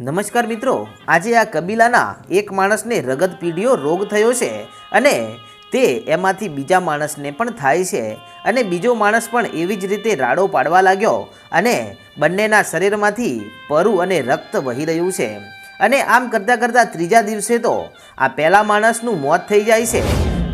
નમસ્કાર મિત્રો, આજે આ કબીલાના એક માણસને રગત પીઢીઓ રોગ થયો છે અને તે એમાંથી બીજા માણસને પણ થાય છે અને બીજો માણસ પણ એવી જ રીતે રાડો પાડવા લાગ્યો અને બંનેના શરીરમાંથી પરુ અને રક્ત વહી રહ્યું છે. અને આમ કરતાં કરતાં ત્રીજા દિવસે તો આ પહેલા માણસનું મોત થઈ જાય છે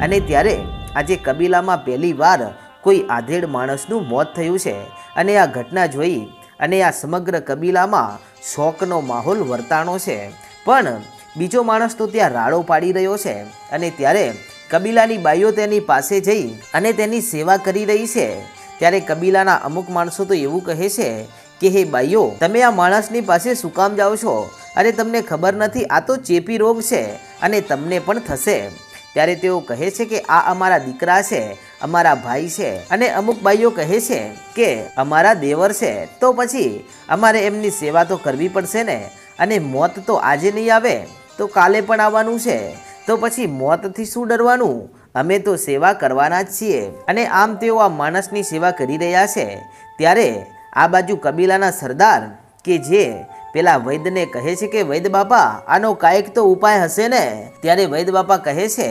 અને ત્યારે આજે કબીલામાં પહેલી વાર કોઈ આધેડ માણસનું મોત થયું છે અને આ ઘટના જોઈ અને આ સમગ્ર કબીલામાં શોકનો માહોલ વર્તાણો છે. પણ બીજો માણસ તો ત્યાં રાડો પાડી રહ્યો છે અને ત્યારે કબીલાની બાઈઓ તેની પાસે જઈ અને તેની સેવા કરી રહી છે. ત્યારે કબીલાના અમુક માણસો તો એવું કહે છે કે, હે બાઈઓ, તમે આ માણસની પાસે શું કામ જાઓ છો? અરે, તમને ખબર નથી, આ તો ચેપી રોગ છે અને તમને પણ થશે. ત્યારે તેઓ કહે છે કે, આ અમારા દીકરા છે અમારા ભાઈ છે અને અમુક ભાઈઓ કહે છે કે અમારા દેવર છે, તો પછી અમારે એમની સેવા તો કરવી પડશે ને. અને મોત તો આજે નહીં આવે, તો કાલે પણ આવવાનું છે. તો પછી મોતથી શું ડરવાનું? અમે તો સેવા કરવાના જ છીએ. અને આમ તેઓ આ માણસની સેવા કરી રહ્યા છે. ત્યારે આ બાજુ કબીલાના સરદાર કે જે પેલા વૈદ્યને કહે છે કે વૈદ્ય બાપા, આનો કાંઈક તો ઉપાય હશે ને? ત્યારે વૈદ્ય બાપા કહે છે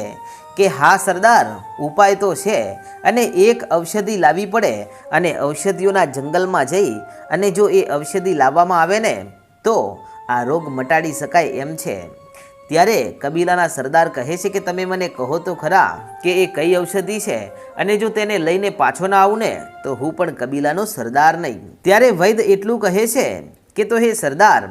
કે, હા સરદાર, ઉપાય તો છે અને એક ઔષધિ લાવવી પડે અને ઔષધિઓના જંગલમાં જઈ અને જો એ ઔષધિ લાવવામાં આવે ને, તો આ રોગ મટાડી શકાય એમ છે. ત્યારે કબીલાના સરદાર કહે છે કે, તમે મને કહો તો ખરા કે એ કઈ ઔષધિ છે અને જો તેને લઈને પાછો ના આવું ને, તો હું પણ કબીલાનો સરદાર નહીં. ત્યારે વૈદ એટલું કહે છે કે તો હે સરદાર,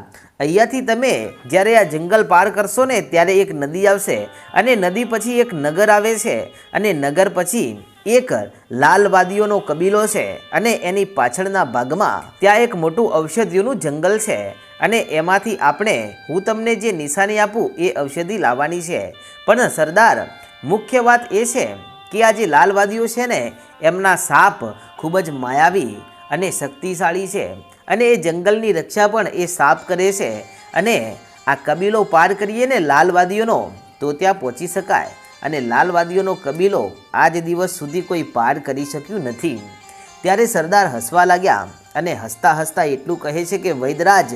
અહીંયાથી તમે જ્યારે આ જંગલ પાર કરશો ને ત્યારે એક નદી આવશે અને નદી પછી એક નગર આવે છે અને નગર પછી એક લાલવાદીઓનો કબીલો છે અને એની પાછળના ભાગમાં ત્યાં એક મોટું ઔષધિઓનું જંગલ છે અને એમાંથી આપણે હું તમને જે નિશાની આપું એ ઔષધિ લાવવાની છે. પણ સરદાર, મુખ્ય વાત એ છે કે આ જે લાલવાદીઓ છે ને, એમના સાપ ખૂબ જ માયાવી અને શક્તિશાળી છે. અને એ જંગલની રક્ષા પણ એ સાપ કરે છે. અને આ કબીલો પાર કરીએ ને લાલવાદીઓનો, તો ત્યાં પહોંચી શકાય. અને લાલવાદીઓનો કબીલો આજ દિવસ સુધી કોઈ પાર કરી શક્યું નથી. ત્યારે સરદાર હસવા લાગ્યા અને હસતા હસતા એટલું કહે છે કે, વૈદરાજ,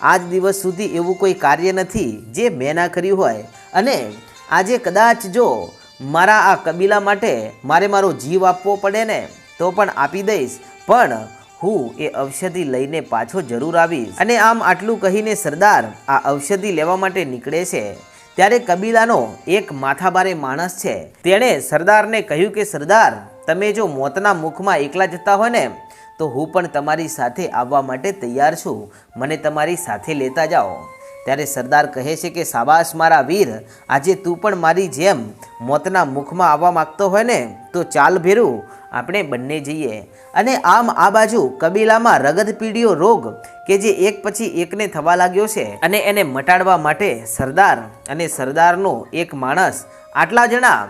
આજ દિવસ સુધી એવું કોઈ કાર્ય નથી જે મેં ના કર્યું હોય. અને આજે કદાચ જો મારા આ કબીલા માટે મારે મારો જીવ આપવો પડે ને, તો પણ આપી દઈશ. પણ હું એ ઔષધિ લઈને પાછો જરૂર આવીશ. અને આમ આટલું કહીને સરદાર આ ઔષધિ લેવા માટે નીકળે છે. ત્યારે કબીલાનો એક માથાબારે માણસ છે. તેણે સરદારને કહ્યું કે, સરદાર, તમે જો મોતના મુખમાં એકલા જતા હોય ને, તો હું પણ તમારી સાથે આવવા માટે તૈયાર છું. મને તમારી સાથે લેતા જાઓ. ત્યારે સરદાર કહે છે કે સાબાશ મારા વીર, આજે તું પણ મારી જેમ મોતના મુખમાં આવવા માંગતો હોય ને, તો ચાલ ભેરું. આપણે બંને જઈએ. અને આમ આ બાજુ કબીલામાં રગત પીડીઓ રોગ કે જે એક પછી એકને થવા લાગ્યો છે અને એને મટાડવા માટે સરદાર અને સરદારનો એક માણસ આટલા જણા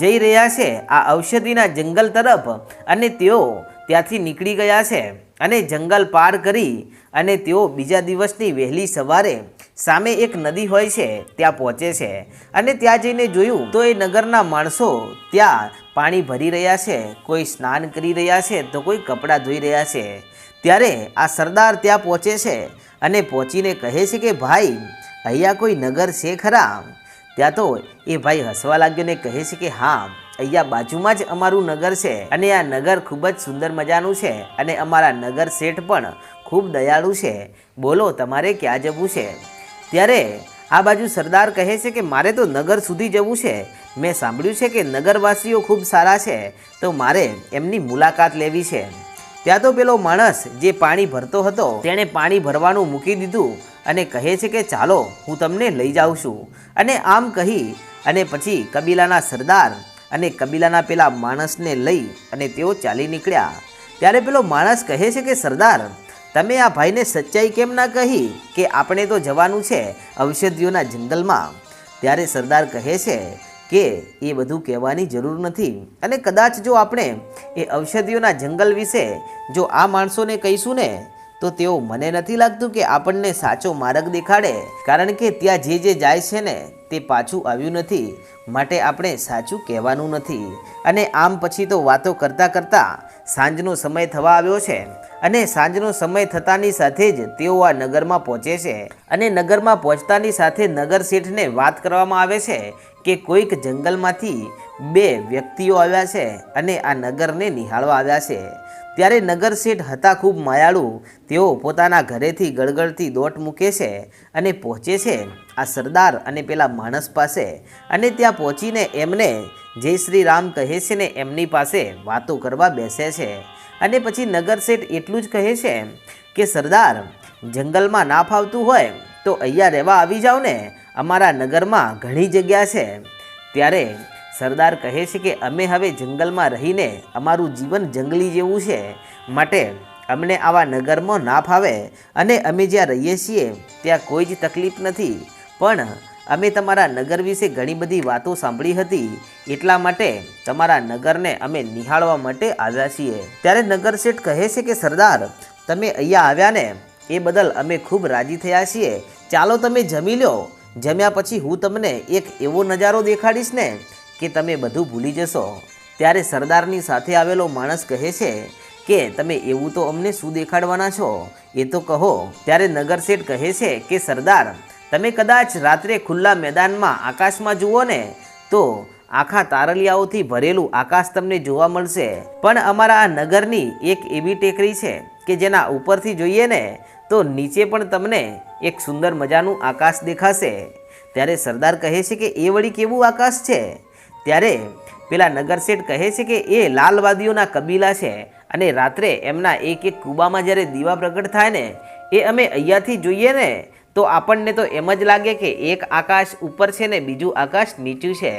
જઈ રહ્યા છે આ ઔષધિના જંગલ તરફ અને તેઓ ત્યાંથી નીકળી ગયા છે. અને જંગલ પાર કરી અને તેઓ બીજા દિવસની વહેલી સવારે સામે એક નદી હોય છે, ત્યાં પહોંચે છે અને ત્યાં જઈને જોયું તો એ નગરના માણસો ત્યાં પાણી ભરી રહ્યા છે, કોઈ સ્નાન કરી રહ્યા છે તો કોઈ કપડાં ધોઈ રહ્યા છે. ત્યારે આ સરદાર ત્યાં પહોંચે છે અને પહોંચીને કહે છે કે, ભાઈ, અહીંયા કોઈ નગર છે ખરા? ત્યાં તો એ ભાઈ હસવા લાગ્યો ને કહે છે કે, હા, અહીંયા બાજુમાં જ અમારું નગર છે અને આ નગર ખૂબ જ સુંદર મજાનું છે અને અમારા નગર શેઠ પણ ખૂબ દયાળુ છે. બોલો, તમારે ક્યાં જવું છે? ત્યારે આ બાજુ સરદાર કહે છે કે મારે તો નગર સુધી જવું છે. મેં સાંભળ્યું છે કે નગરવાસીઓ ખૂબ સારા છે, તો મારે એમની મુલાકાત લેવી છે. ત્યાં તો પેલો માણસ જે પાણી ભરતો હતો, તેણે પાણી ભરવાનું મૂકી દીધું અને કહે છે કે ચાલો, હું તમને લઈ જાઉં છું. અને આમ કહી અને પછી કબીલાના સરદાર અને કબીલાના પેલા માણસને લઈ અને તેઓ ચાલી નીકળ્યા. ત્યારે પેલો માણસ કહે છે કે સરદાર તમે આ ભાઈને સચ્ચાઈ કેમ ના કહી કે આપણે તો જવાનું છે ઔષધિઓના જંગલમાં? ત્યારે સરદાર કહે છે કે એ બધું કહેવાની જરૂર નથી. અને કદાચ જો આપણે એ ઔષધિઓના જંગલ વિશે જો આ માણસોને કહીશું ને તો તેઓ મને નથી લાગતું કે આપણને સાચો માર્ગ દેખાડે. કારણ કે ત્યાં જે જે જાય છે ને, તે પાછું આવ્યું નથી. માટે આપણે સાચું કહેવાનું નથી. અને આમ પછી તો વાતો કરતાં કરતાં સાંજનો સમય થવા આવ્યો છે. અને સાંજનો સમય થતાની સાથે જ તેઓ આ નગરમાં પહોંચે છે. અને નગરમાં પહોંચતાની સાથે નગર શેઠને વાત કરવામાં આવે છે કે કોઈક જંગલમાંથી બે વ્યક્તિઓ આવ્યા છે અને આ નગરને નિહાળવા આવ્યા છે. ત્યારે નગર શેઠ હતા ખૂબ માયાળુ. તેઓ પોતાના ઘરેથી ગળગળતી દોટ મૂકે છે અને પહોંચે છે આ સરદાર અને પેલા માણસ પાસે. અને ત્યાં પહોંચીને એમને જય શ્રી રામ કહે છે ને એમની પાસે વાતો કરવા બેસે છે. અને પછી નગરશેઠ એટલું જ કહે છે કે, સરદાર, જંગલમાં ના ફાવતું હોય તો અહીંયા રહેવા આવી જાઓ ને. અમારા નગરમાં ઘણી જગ્યા છે. ત્યારે સરદાર કહે છે કે અમે હવે જંગલમાં રહીને અમારું જીવન જંગલી જેવું છે. માટે અમને આવા નગરમાં ના ફાવે અને અમે જ્યાં રહીએ છીએ ત્યાં કોઈ જ તકલીફ નથી. પણ અમે તમારા નગર વિશે ઘણી બધી વાતો સાંભળી હતી. એટલા માટે તમારા નગરને અમે નિહાળવા માટે આવ્યા છીએ. ત્યારે નગર શેઠ કહે છે કે, સરદાર, તમે અહીંયા આવ્યા ને એ બદલ અમે ખૂબ રાજી થયા છીએ. ચાલો તમે જમી લો. જમ્યા પછી હું તમને એક એવો નજારો દેખાડીશ ને કે તમે બધું ભૂલી જશો? ત્યારે સરદારની સાથે આવેલો માણસ કહે છે કે, તમે એવું તો અમને શું દેખાડવાના છો? એ તો કહો. ત્યારે નગર શેઠ કહે છે કે, સરદાર, તમે કદાચ રાત્રે ખુલ્લા મેદાનમાં આકાશમાં જુઓ ને, તો આખા તારલિયાઓથી ભરેલું આકાશ તમને જોવા મળશે. પણ અમારા આ નગરની એક એવી ટેકરી છે કે જેના ઉપરથી જોઈએ ને, તો નીચે પણ તમને એક સુંદર મજાનું આકાશ દેખાશે. ત્યારે સરદાર કહે છે કે, એ વળી કેવું આકાશ છે? ત્યારે પેલા નગરશેઠ કહે છે કે એ લાલવાદીઓના કબીલા છે અને રાત્રે એમના એક એક કૂબામાં જ્યારે દીવા પ્રગટ થાય ને, એ અમે અહીંયાથી જોઈએ ને, તો આપણને તો એમ જ લાગે કે એક આકાશ ઉપર છે ને બીજું આકાશ નીચું છે.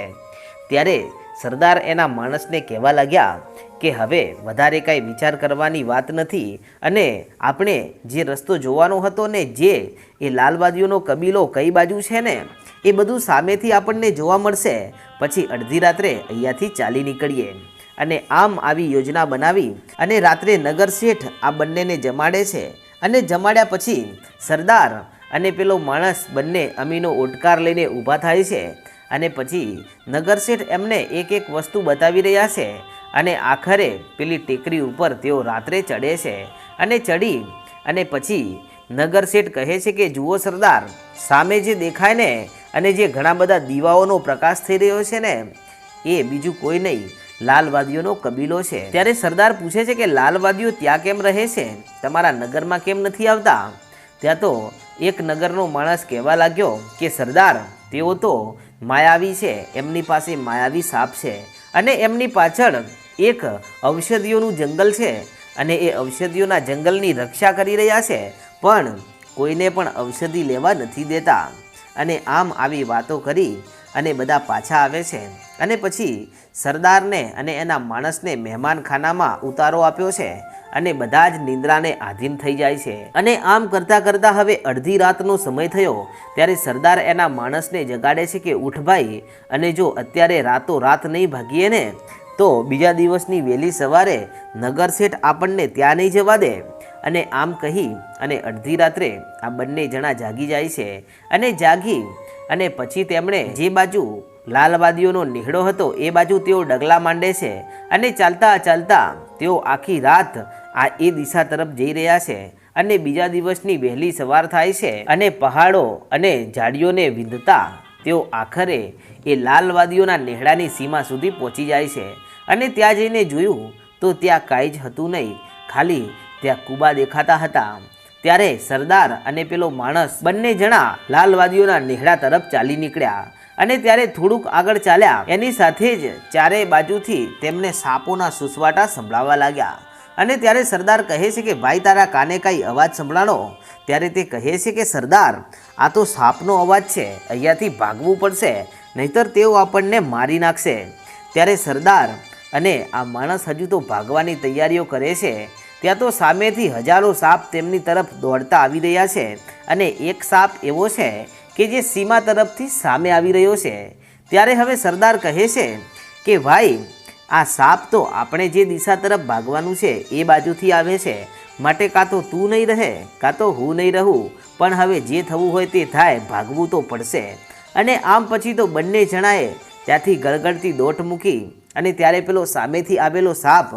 ત્યારે સરદાર એના માણસને કહેવા લાગ્યા કે હવે વધારે કાંઈ વિચાર કરવાની વાત નથી અને આપણે જે રસ્તો જોવાનો હતો ને, જે એ લાલવાદીઓનો કબીલો કઈ બાજુ છે ને એ બધું સામેથી આપણને જોવા મળશે. પછી અડધી રાત્રે અહીંયાથી ચાલી નીકળીએ. અને આમ આવી યોજના બનાવી અને રાત્રે નગર શેઠ આ બંનેને જમાડે છે. અને જમાડ્યા પછી સરદાર અને પેલો માણસ બંને અમીનો ઓટકાર લઈને ઊભા થાય છે. અને પછી નગર શેઠ એમને એક એક વસ્તુ બતાવી રહ્યા છે. અને આખરે પેલી ટેકરી ઉપર તેઓ રાત્રે ચડે છે. અને ચડી અને પછી નગર શેઠ કહે છે કે, જુઓ સરદાર, સામે જે દેખાય ને અને જે ઘણા બધા દીવાઓનો પ્રકાશ થઈ રહ્યો છે ને, એ બીજું કોઈ નહીં, લાલવાદીઓનો કબીલો છે. ત્યારે સરદાર પૂછે છે કે લાલવાદીઓ ત્યાં કેમ રહે છે? તમારા નગરમાં કેમ નથી આવતા? ત્યાં તો એક નગરનો માણસ કહેવા લાગ્યો કે, સરદાર, તેઓ તો માયાવી છે, એમની પાસે માયાવી સાપ છે અને એમની પાછળ એક ઔષધિઓનું જંગલ છે અને એ ઔષધિઓના જંગલની રક્ષા કરી રહ્યા છે, પણ કોઈને પણ ઔષધિ લેવા નથી દેતા. અને આમ આવી વાતો કરી અને બધા પાછા આવે છે. અને પછી સરદારને અને એના માણસને મહેમાનખાનામાં ઉતારો આપ્યો છે અને બધા જ નિંદ્રાને આધીન થઈ જાય છે. અને આમ કરતાં કરતાં હવે અડધી રાતનો સમય થયો ત્યારે સરદાર એના માણસને જગાડે છે કે ઉઠ ભાઈ, અને જો અત્યારે રાતો રાત નહીં ભાગીએ ને, તો બીજા દિવસની વહેલી સવારે નગરસેઠ આપણને ત્યાં નહીં જવા દે. અને આમ કહી અને અડધી રાત્રે આ બંને જણા જાગી જાય છે અને જાગી અને પછી તેમણે જે બાજુ લાલવાદીઓનો નેહડો હતો એ બાજુ તેઓ ડગલા માંડે છે અને ચાલતા ચાલતા તેઓ આખી રાત આ એ દિશા તરફ જઈ રહ્યા છે અને બીજા દિવસની વહેલી સવાર થાય છે અને પહાડો અને ઝાડીઓને વિંધતા તેઓ આખરે એ લાલવાદીઓના નેહડાની સીમા સુધી પહોંચી જાય છે અને ત્યાં જઈને જોયું તો ત્યાં કાંઈ જ હતું નહીં. ખાલી ત્યાં કુબા દેખાતા હતા. ત્યારે સરદાર અને પેલો માણસ બંને જણા લાલવાદીઓના નેહડા તરફ ચાલી નીકળ્યા અને ત્યારે થોડુંક આગળ ચાલ્યા. એની સાથે જ ચારેય બાજુથી તેમને સાપોના સુસવાટા સંભળાવા લાગ્યા. અને ત્યારે સરદાર કહે છે કે, ભાઈ, તારા કાને કાંઈ અવાજ સંભળાણો? ત્યારે તે કહે છે કે, સરદાર, આ તો સાપનો અવાજ છે. અહીંયાથી ભાગવું પડશે, નહીતર તેઓ આપણને મારી નાખશે. ત્યારે સરદાર અને આ માણસ હજુ તો ભાગવાની તૈયારીઓ કરે છે. ત્યાં તો સામેથી હજારો સાપ તેમની તરફ દોડતા આવી રહ્યા છે અને એક સાપ એવો છે કે જે સીમા તરફથી સામે આવી રહ્યો છે. ત્યારે હવે સરદાર કહે છે કે, ભાઈ, આ સાપ તો આપણે જે દિશા તરફ ભાગવાનું છે એ બાજુથી આવે છે. માટે કાં તો તું નહીં રહે, કાં તો હું નહીં રહું, પણ હવે જે થવું હોય તે થાય, ભાગવું તો પડશે. અને આમ પછી તો બંને જણાએ ત્યાંથી ગળગળતી દોટ મૂકી અને ત્યારે પેલો સામેથી આવેલો સાપ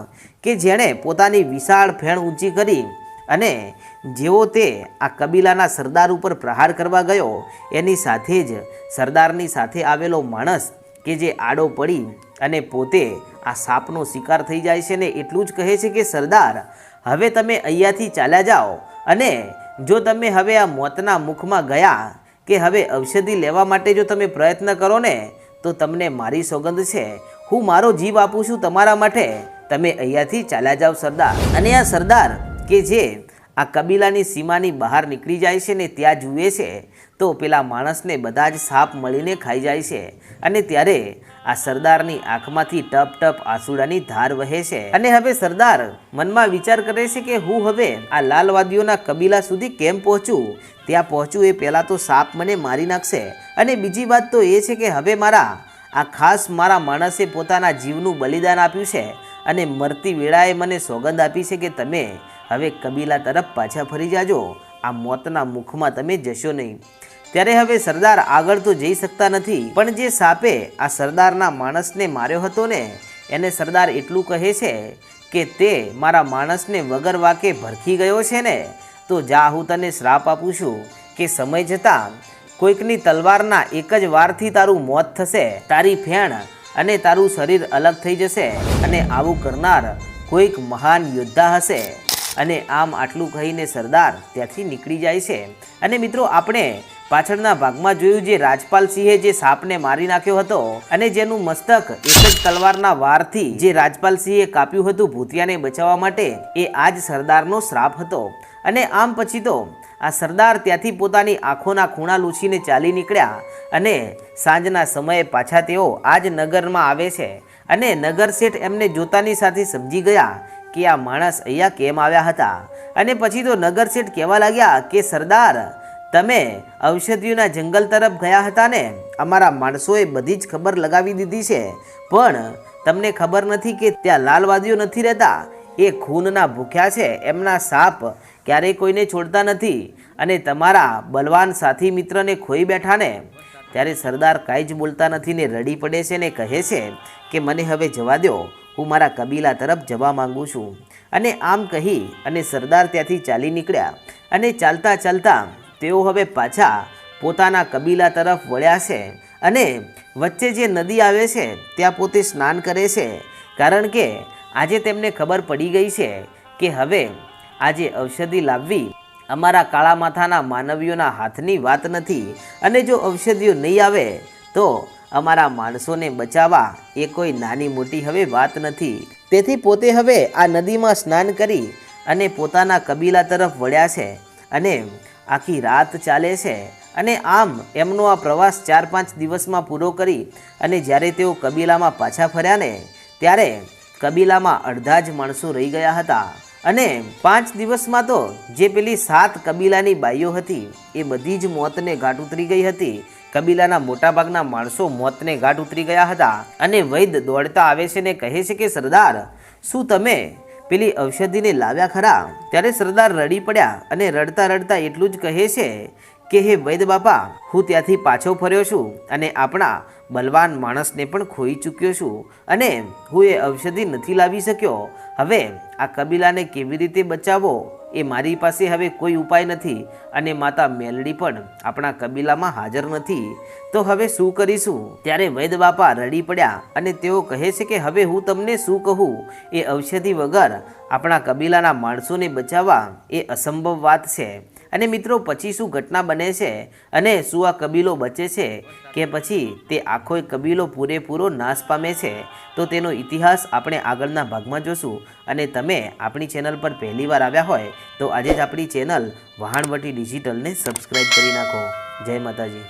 કે જેણે પોતાની વિશાળ ફેણ ઊંચી કરી અને જેવો તે આ કબીલાના સરદાર ઉપર પ્રહાર કરવા ગયો, એની સાથે જ સરદારની સાથે આવેલો માણસ કે જે આડો પડી અને પોતે આ સાપનો શિકાર થઈ જાય છે ને એટલું જ કહે છે કે, સરદાર, હવે તમે અહીંયાથી ચાલ્યા જાઓ અને જો તમે હવે આ મોતના મુખમાં ગયા કે હવે ઔષધિ લેવા માટે જો તમે પ્રયત્ન કરો ને, તો તમને મારી સોગંદ છે. હું મારો જીવ આપું છું તમારા માટે. તમે અહીંયાથી ચાલ્યા જાઓ, સરદાર. અને આ સરદાર કે જે આ કબીલાની સીમાની બહાર નીકળી જાય છે ને ત્યાં જુએ છે, તો પેલા માણસને બધા જ સાપ મળીને ખાઈ જાય છે. અને ત્યારે આ સરદારની આંખમાંથી ટપ ટપ આંસુડાની ધાર વહે છે. અને હવે સરદાર મનમાં વિચાર કરે છે કે હું હવે આ લાલવાદીઓના કબીલા સુધી કેમ પહોંચું? ત્યાં પહોંચું એ પહેલાં તો સાપ મને મારી નાખશે. અને બીજી વાત તો એ છે કે હવે મારા આ ખાસ મારા માણસે પોતાના જીવનું બલિદાન આપ્યું છે અને મરતી વેળાએ મને સોગંદ આપી છે કે તમે હવે કબીલા તરફ પાછા ફરી જાજો. આ મોતના મુખમાં તમે જશો નહીં. ત્યારે હવે સરદાર આગળ તો જઈ શકતા નથી, પણ જે સાપે આ સરદારના માણસને માર્યો હતો ને, એને સરદાર એટલું કહે છે કે તે મારા માણસને વગર વાકે ભરખી ગયો છે ને, તો જા હું તને શ્રાપ આપું છું કે સમય જતાં કોઈકની તલવારના એક જ વારથી તારું મોત થશે. તારી ફેણ અને તારું શરીર અલગ થઈ જશે અને આવું કરનાર કોઈક મહાન યોદ્ધા હશે. અને આમ આટલું કહીને સરદાર ત્યાંથી નીકળી જાય છે. અને મિત્રો, આપણે પાછળના ભાગમાં જોયું જે રાજપાલ સિંહે જે સાપને મારી નાખ્યો હતો અને જેનું મસ્તક એક જ તલવારના વારથી જે રાજપાલ સિંહે કાપ્યું હતું ભૂતિયાને બચાવવા માટે, એ આ જ સરદારનો શ્રાપ હતો. અને આમ પછી તો આ સરદાર ત્યાંથી પોતાની આંખોના ખૂણા લૂછીને ચાલી નીકળ્યા અને સાંજના સમયે પાછા તેઓ આ જ નગરમાં આવે છે અને નગર શેઠ એમને જોતાની સાથે સમજી ગયા કે આ માણસ અહીંયા કેમ આવ્યા હતા અને પછી તો નગર શેઠ કહેવા લાગ્યા કે, સરદાર, તમે ઔષધિઓના જંગલ તરફ ગયા હતા ને? અમારા માણસોએ બધી જ ખબર લગાવી દીધી છે. પણ તમને ખબર નથી કે ત્યાં લાલવાદીઓ નથી રહેતા? એ ખૂનના ભૂખ્યા છે. એમના સાપ ક્યારેય કોઈને છોડતા નથી અને તમારા બલવાન સાથી મિત્રને ખોઈ બેઠા ને ત્યારે સરદાર કાંઈ જ બોલતા નથી ને રડી પડે છે ને કહે છે કે, મને હવે જવા દો હું મારા કબીલા તરફ જવા માંગુ છું. અને આમ કહી અને સરદાર ત્યાંથી ચાલી નીકળ્યા અને ચાલતા ચાલતા તેઓ હવે પાછા પોતાના કબીલા તરફ વળ્યા છે અને વચ્ચે જે નદી આવે છે ત્યાં પોતે સ્નાન કરે છે. કારણ કે આજે તેમને ખબર પડી ગઈ છે કે હવે આજે ઔષધિ લાવવી અમારા કાળા માથાના માનવીઓના હાથની વાત નથી. અને જો ઔષધિઓ નહીં આવે, તો અમારા માણસોને બચાવવા એ કોઈ નાની મોટી હવે વાત નથી. તેથી પોતે હવે આ નદીમાં સ્નાન કરી અને પોતાના કબીલા તરફ વળ્યા છે અને આખી રાત ચાલે છે. અને આમ એમનો આ પ્રવાસ ચાર પાંચ દિવસમાં પૂરો કરી અને જ્યારે તેઓ કબીલામાં પાછા ફર્યા ને, ત્યારે કબીલામાં અડધા જ માણસો રહી ગયા હતા. અને પાંચ દિવસમાં તો જે પેલી સાત કબીલાની બાઈઓ હતી, એ બધી જ મોતને ઘાટ ઉતરી ગઈ હતી. કબીલાના મોટાભાગના માણસો મોતને ઘાટ ઉતરી ગયા હતા. અને વૈદ દોડતા આવે છે ને કહે છે કે, સરદાર, શું તમે પેલી ઔષધિને લાવ્યા ખરા? ત્યારે સરદાર રડી પડ્યા અને રડતા રડતા એટલું જ કહે છે કે, હે વૈદ બાપા, હું ત્યાંથી પાછો ફર્યો છું અને આપણા બલવાન માણસને પણ ખોઈ ચૂક્યો છું અને હું એ ઔષધિ નથી લાવી શક્યો. હવે આ કબીલાને કેવી રીતે બચાવવો એ મારી પાસે હવે કોઈ ઉપાય નથી અને માતા મેલડી પણ આપણા કબીલામાં હાજર નથી. તો હવે શું કરીશું? ત્યારે વૈદ બાપા રડી પડ્યા અને તેઓ કહે છે કે હવે હું તમને શું કહું? એ ઔષધિ વગર આપણા કબીલાના માણસોને બચાવવા એ અસંભવ વાત છે. અને મિત્રો, પછી શું ઘટના બને છે અને શું આ કબીલો બચે છે કે પછી તે આખો કબીલો પૂરેપૂરો નાશ પામે છે, તો તેનો ઇતિહાસ આપણે આગળના ભાગમાં જોશું. અને તમે આપણી ચેનલ પર પહેલીવાર આવ્યા હોય, તો આજે જ આપણી ચેનલ વહાણવટી ડિજિટલને સબસ્ક્રાઈબ કરી નાખો. જય માતાજી.